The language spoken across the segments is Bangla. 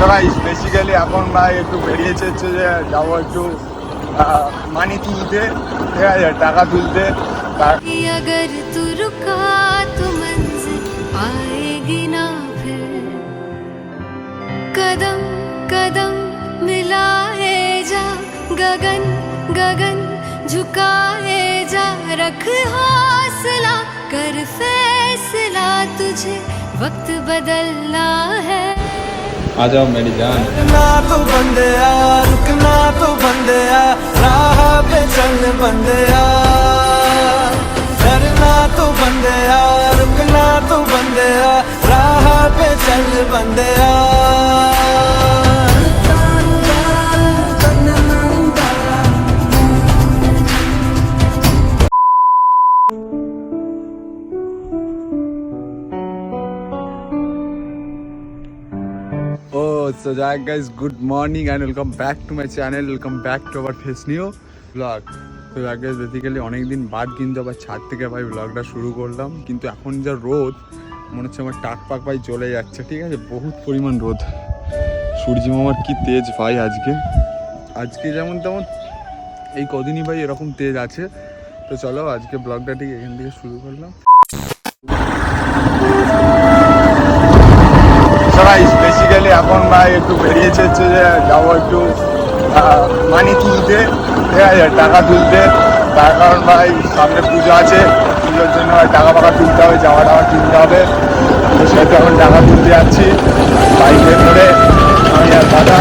সবাই বেসিক্যালি এখন ভাই একটু বেরিয়েছে হচ্ছে যে যাবো একটু মানি তুলতে ঠিক আছে টাকা তুলতে তার कि अगर तू रुका तो मंजिल आएगी ना फिर कदम कदम मिलाए जा गगन गगन झुकाए जा रख हौसला कर फैसला तुझे वक्त बदलना है आ जाओ मेरी जान। रुकना तो बंदया, रुकना तो बंदया, राह पे चल बंदया। डरना तो बंदया, रुकना तो बंदया, राह पे चल बंदया। সো যাই guys good morning and welcome back to my channel welcome back to our face new blog তো যাই গাইস বেসিক্যালি অনেকদিন বাদ কিন্তু আবার ছাদ থেকে ভাই ব্লগটা শুরু করলাম। কিন্তু এখন যা রোদ, মনে হচ্ছে আমার টাক পাক ভাই চলে যাচ্ছে, ঠিক আছে? বহুত পরিমাণ রোদ। সূর্য মামার কি তেজ ভাই আজকে। আজকে যেমন তেমন এই কদিনই ভাই এরকম তেজ আছে। তো চলো, আজকে ব্লগটা ঠিক এখান থেকে শুরু করলাম। এখন ভাই একটু বেরিয়েছে হচ্ছে যে যাব একটু মানি তুলতে, ঠিক আছে, টাকা তুলতে। তার কারণ ভাই সামনে পুজো আছে, পুজোর জন্য টাকা ফাকা তুলতে হবে, জামা টামা কিনতে হবে। তো সেহেতু এখন টাকা তুলতে যাচ্ছি। বাইকে করে আমি আর দাদা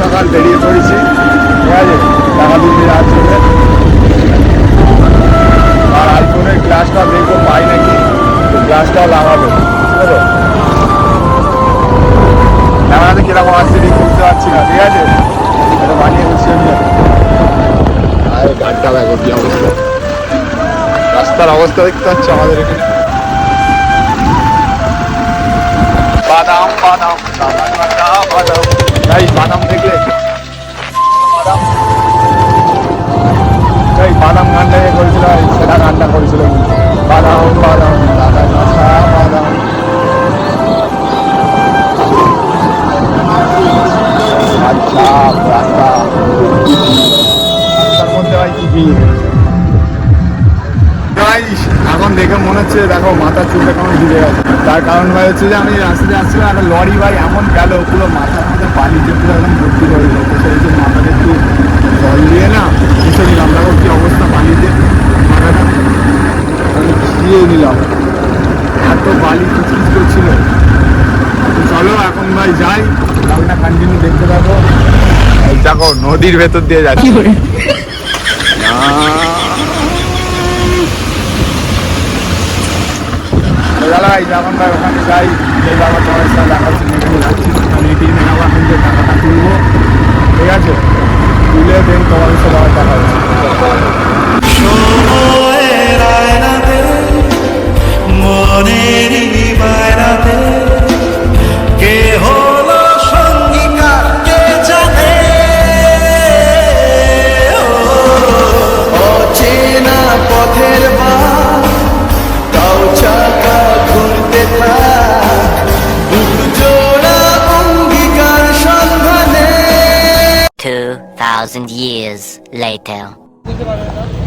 সকাল বেরিয়ে পড়েছি, ঠিক আছে, টাকা তুলতে জন্য। আর আইফোনের গ্লাসটা দেখব পাই নাকি? তো গ্লাসটাও লাগাবো। পারছি না ঠিক আছে? আমি রাস্তার অবস্থা দেখতে পাচ্ছি আমাদের এখানে। হচ্ছে যে আমি রাস্তাতে আসছিলাম একটা লরি ভাই এমন গেল পুরো মাথার মধ্যে বালি দিয়ে পুরো একদম ভর্তি করে দিল। সেই জন্য মাথাটা একটু জল দিয়ে না এসে নিলাম। দেখো কি অবস্থা বালিতে। মাথাটা আমি দিয়ে নিলাম। এত বালি কুচকুচ করছিল। চলো এখন ভাই যাই ব্লগটা কন্টিনিউ দেখতে থাকো। দেখো নদীর ভেতর দিয়ে যাচ্ছি। দাদা যখন ওখানে যাই এই বাবা তোমার সাথে দেখা হচ্ছে 2,000 years later.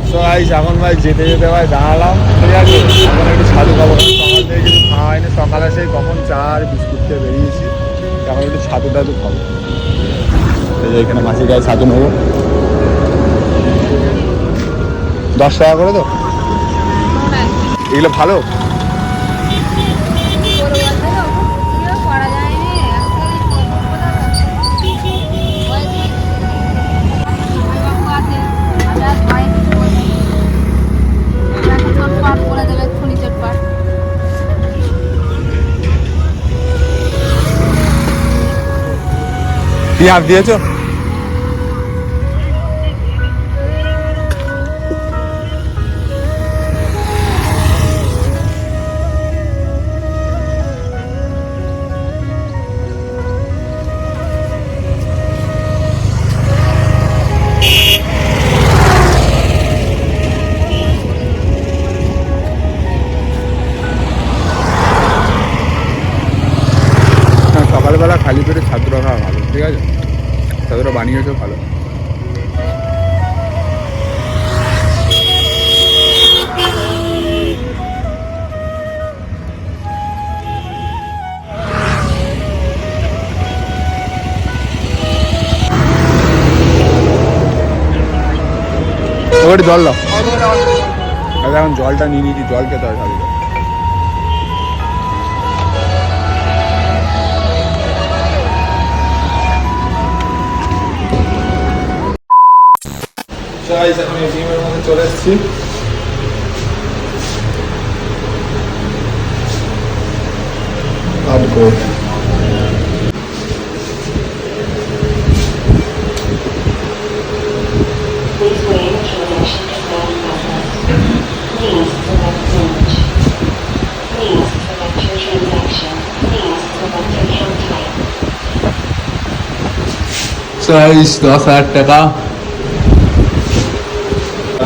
সো গাইস এখন ভাই যেতে যেতে ভাই দাঁড়ালাম। ঠিক আছে? এখন একটু ছাতু খাব সকাল থেকে কিছু খাওয়া হয়নি। সকালে সেই কখন চা আর বিস্কুট খেয়ে বেরিয়েছি। এখন একটু ছাতু টাতু খাব। এখানে মাসি গায়ে ছাতু নেব। দশ টাকা করে তো? এগুলো ভালো? E a verde খালি পেটে ছাত্রা খাওয়া ভালো, ঠিক আছে? ছাত্রা বানিয়েছো ভালো। ওখানে জল দাও। এখন জলটা নিয়ে নিয়েছি, জল খেতে হয় your transaction. Please select account type. Guys দশ হাজার টাকা आ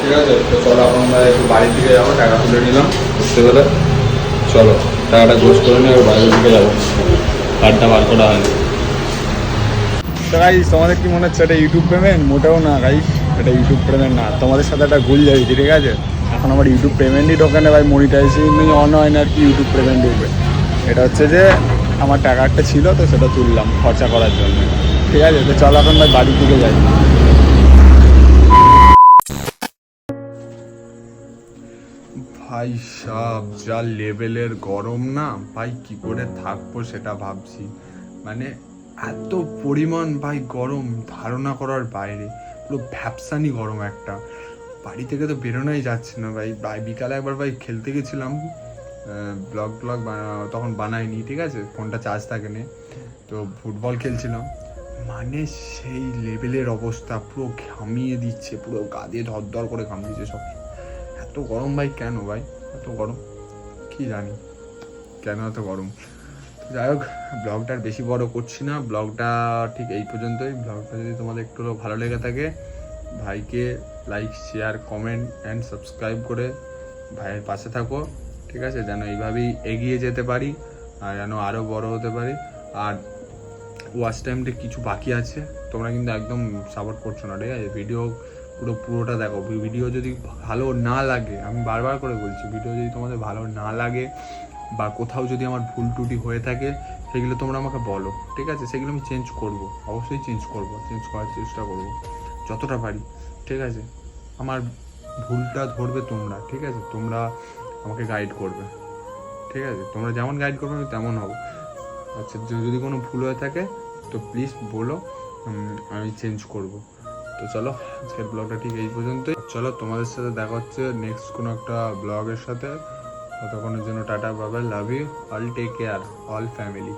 ঠিক আছে? তো চলো, এখন একটু বাড়ির দিকে যাব, টাকা তুলে নিলাম পেলে? চলো, টাকাটা গোস করে নিয়ে বাইরের দিকে যাব। কার্ডটা বার করা হয়নি। তো গাইস তোমাদের কি মনে হচ্ছে, এটা ইউটিউব পেমেন্ট মোটেও না গাইস এটা ইউটিউব পেমেন্ট না। তোমাদের সাথে একটা ভুল যাইছি ঠিক আছে? এখন আমার ইউটিউব পেমেন্টই ঢোকে না, ভাই মনিটাইজেশনই অন হয় না, আর কি ইউটিউব পেমেন্ট ঢুকবে? এটা হচ্ছে যে, আমার টাকা একটা ছিল, তো সেটা তুললাম, খরচা করার জন্য। ঠিক আছে? তো চলো, এখন ভাই বাড়ির দিকে যাই। ভাই সাব, যা লেভেলের গরম না, ভাই কি করে থাকব সেটা ভাবছি। মানে এত পরিমাণ ভাই গরম ধারণা করার বাইরে, পুরো ভ্যাপসানি গরম একটা। বাড়ি থেকে তো বেরোনোই যাচ্ছে না ভাই। ভাই, বিকালে একবার ভাই খেলতে গেছিলাম ব্লগ ব্লগ তখন বানাইনি, ঠিক আছে? ফোনটা চার্জ থাকেনি তো ফুটবল খেলছিলাম। মানে সেই লেভেলের অবস্থা, পুরো ঘামিয়ে দিচ্ছে, পুরো গা দিয়ে ধর করে ঘাম দিচ্ছে সব। গরম ভাই, কেন ভাই? এত গরম? কি জানি। কেন এত গরম? যাই হোক, ব্লগটা বেশি বড় করছি না। ব্লগটা ঠিক এই পর্যন্তই। ব্লগটা যদি তোমাদের একটু ভালো লেগে থাকে, ভাইকে like share comment and subscribe করে ভাইয়ের পাশে থাকো, ঠিক আছে? যেন এইভাবেই এগিয়ে যেতে পারি আর যেন আরও বড় হতে পারি। আর ওয়াচ টাইমটা কিছু বাকি আছে। তোমরা কিন্তু একদম সাপোর্ট করছ না, ঠিক আছে? ভিডিও পুরো পুরোটা দেখো। ভিডিও যদি ভালো না লাগে, আমি বারবার করে বলছি ভিডিও যদি তোমাদের ভালো না লাগে বা কোথাও যদি আমার ভুল ত্রুটি হয়ে থাকে, সেগুলো তোমরা আমাকে বলো, ঠিক আছে? সেগুলো আমি চেঞ্জ করব, অবশ্যই চেঞ্জ করব চেঞ্জ করার চেষ্টা করব, যতটা পারি, ঠিক আছে? আমার ভুলটা ধরবে তোমরা, ঠিক আছে? তোমরা আমাকে গাইড করবে, ঠিক আছে? তোমরা যেমন গাইড করবে, আমি তেমন হব। আচ্ছা যদি কোনো ভুল হয়ে থাকে, তো প্লিজ বলো আমি চেঞ্জ করব। তো চলো, আজকের ব্লগটা ঠিক এই পর্যন্তই। চলো, তোমাদের সাথে দেখা হচ্ছে নেক্সট কোনো একটা ব্লগের সাথে। ততক্ষণের জন্য টাটা বাবা love you all take care all family